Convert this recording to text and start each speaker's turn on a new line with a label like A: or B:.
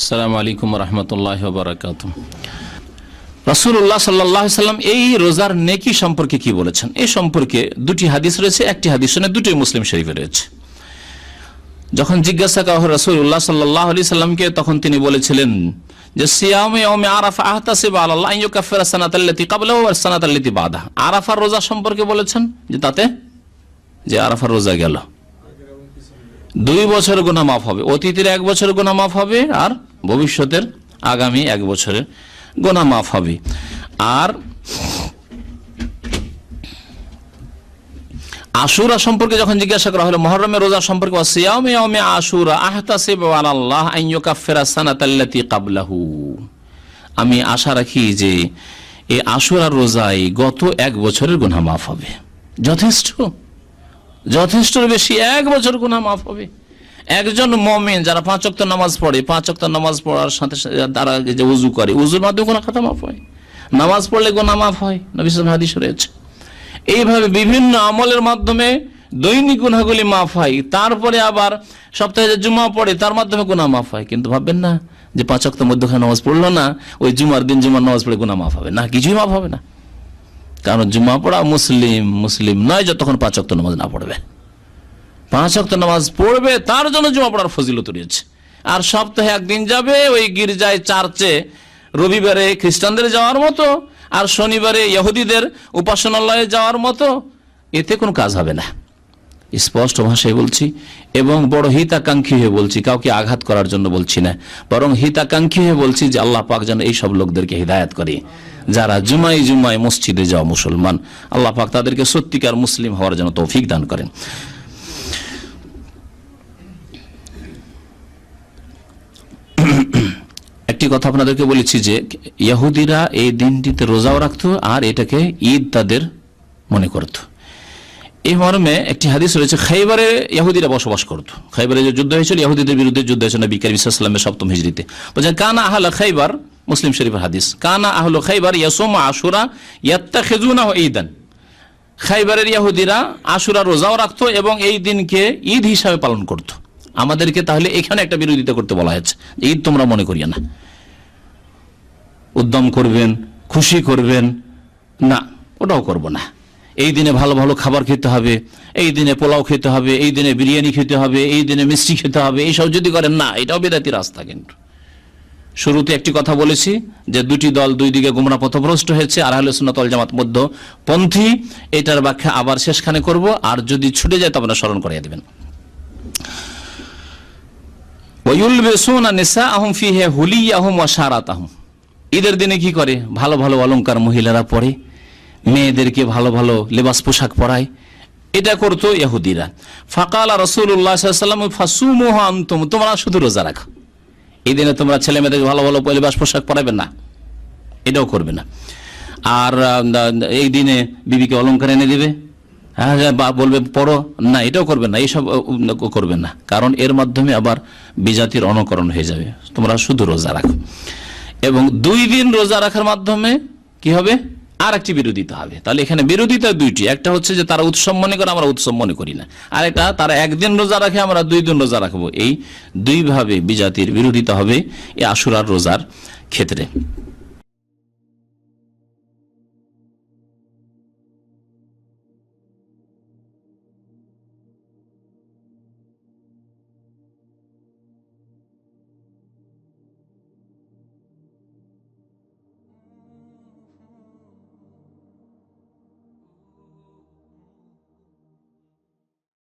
A: আসসালামু আলাইকুম রহমতুল্লাহ বারাকাত রসুল্লাহ সাল্লাহ সাল্লাম এই রোজার নেকি সম্পর্কে কি বলেছেন? এই সম্পর্কে দুটি হাদিস রয়েছে, একটি হাদিস শুনে দুটি মুসলিম শরীফে রয়েছে। যখন জিজ্ঞাসা করা হয় রসুল্লাহ সাল্লাহ আলি সাল্লামকে, তখন তিনি বলেছিলেন যে, সিয়ামে আরাফা আহতাসিব আল্লাহ ইউকাফিরা সানাতাল্লাতি কাবলা ওয়া সানাতাল্লাতি বাদা আরাফার রোজা সম্পর্কে বলেছেন যে, তাতে যে আরাফার রোজা গেল। দুই বছর গুণা মাফ হবে, অতীতের এক বছর গুণা মাফ হবে আর ভবিষ্যতের আগামী এক বছরের গোনা মাফ হবে। আর আশুরা সম্পর্কে যখন জিজ্ঞাসা করা হলো, মহরমে রোজা সম্পর্কে আশুরা আমি আশা রাখি যে এই আশুরার রোজায় গত এক বছরের গুনাহ মাফ হবে। যথেষ্ট। যথেষ্ট বেশি এক বছর গুনাহ মাফ হবে। একজন মমিন যারা পাঁচ অক্ত নামাজ পড়ে, পাঁচ অক্ত নামাজ পড়ার সাথে তারা যে উজু করে, উজুর মাধ্যমে কোনো খাতা মাফ হয়? নামাজ পড়লে গোনা মাফ হয়? নবী সাল্লাল্লাহু হাদিস রয়েছে। এইভাবে বিভিন্ন আমলের মাধ্যমে দৈনিক গুনাহগুলি মাফ হয়। তারপরে আবার সপ্তাহে যে জুমা পড়ে, তার মাধ্যমে গুনাহ মাফ হয়। কিন্তু ভাববেন না যে পাঁচ অক্ত মধ্যখানে নামাজ পড়ল না, ওই জুমার দিন জুমার নামাজ পড়ে গুনাহ মাফ হবে। না, কিছুই মাফ হবে না। কারণ জুমা পড়া মুসলিম মুসলিম নয় যতক্ষণ পাঁচ অক্ত নামাজ না পড়বে। পাঁচ অক্ত নামাজ পড়বে, তার জন্য জুমা পড়ার ফজিলত রয়েছে। আর সপ্তাহে একদিন যাবে, ওই গির্জায় চার্চে রবিবারে খ্রিস্টানদের যাওয়ার মতো, আর শনিবারে ইহুদিদের উপাসনালয়ে যাওয়ার মতো, এতে কোনো কাজ হবে না। স্পষ্ট ভাষায় বলছি, এবং বড় হিতাকাঙ্ক্ষী হয়ে বলছি, কাউকে আঘাত করার জন্য বলছি না, বরং হিতাকাঙ্ক্ষী হয়ে বলছি যে আল্লাহ পাক যেন এই সব লোকদেরকে হিদায়ত করে। যারা জুমাই জুমাই মসজিদে যাওয়া মুসলমান, আল্লাহ পাক তাদেরকে সত্যিকার মুসলিম হওয়ার জন্য তৌফিক দান করেন। একটি কথা আপনাদেরকে বলেছি যে ইহুদিরা এই দিনটিতে রোজাও রাখতো আর এটাকে ঈদ তাদের মনে করত। এই মর্মে একটি হাদিস রয়েছে, খাইবারে ইহুদিরা বসবাস করতো। খাইবারে যে যুদ্ধ হয়েছিল ইহুদিদের বিরুদ্ধে যুদ্ধ হয়েছিল নবী করিম ইসলামের সপ্তম হিজড়িতে। বলছেন কানা আহলা খাইবার মুসলিম শরীফের হাদিস, কানা আহল খাইবার ইয়াসোমা আশুরা ইয়াত্তা খেজুনা ঈদান খাইবারের ইহুদিরা আশুরা রোজাও রাখতো এবং এই দিনকে ঈদ হিসাবে পালন করত। আমাদেরকে তাহলে এখানে একটা বিরোধিতা করতে বলা হয়েছে ঈদ তোমরা মনে করিয়া না। উদ্যম করবেন, খুশি করবেন, না, ওটাও করব না। এই দিনে ভালো ভালো খাবার খেতে হবে, এই দিনে পোলাও খেতে হবে, এই দিনে বিরিয়ানি খেতে হবে, এই দিনে মিষ্টি খেতে হবে, এইসব যদি করেন, না, এটাও বেদাতি রাস্তা কিন্তু। শুরুতে একটি কথা বলেছি যে দুটি দল দুই দিকে গুমরা পথভ্রষ্ট হয়েছে, আর আহলে সুন্নাত জামাত মধ্য পন্থী এটার ব্যাখ্যা আবার শেষখানে করব, আর যদি ছুটে যায় তবে স্মরণ করিয়ে দেবেন। ওয়ুলবেসুনা নিসাআহুম ফিহি হুলিয়াহুম ওয়া শারাতাহুম। ঈদের দিনে কি করে? ভালো ভালো অলংকার মহিলারা পরে, মেয়েদেরকে ভালো ভালো লেবাস পোশাক পরায়। এটা করতো ইহুদিরা। ফাকালা আলাইহি ওয়াসাল্লাম, ফাসুমুহু তোমরা শুধু রোজা রাখো। এই দিনে তোমরা ছেলে মেয়েদেরকে ভালো ভালো লেবাস পোশাক পরাবে না। এটাও করবে না। আর, এই দিনে বিবিকে অলংকার এনে দিবে। হ্যাঁ যা বা বলবে পড়ো না, এটাও করবে না। এইসব করবে না। কারণ এর মাধ্যমে আবার বিজাতির অনুকরণ হয়ে যাবে। তোমরা শুধু রোজা রাখো। এবং দুই দিন রোজা রাখার মাধ্যমে কি হবে? আর একটি বিরোধিতা হবে। তাহলে এখানে বিরোধিতা দুইটি। একটা হচ্ছে যে তারা উৎসব মনে করে, আমরা উৎসব মনে করি না। আর একটা, তারা একদিন রোজা রাখে, আমরা দুই দিন রোজা রাখব। এই দুইভাবে বিজাতির বিরোধিতা হবে এই আশুরার রোজার ক্ষেত্রে।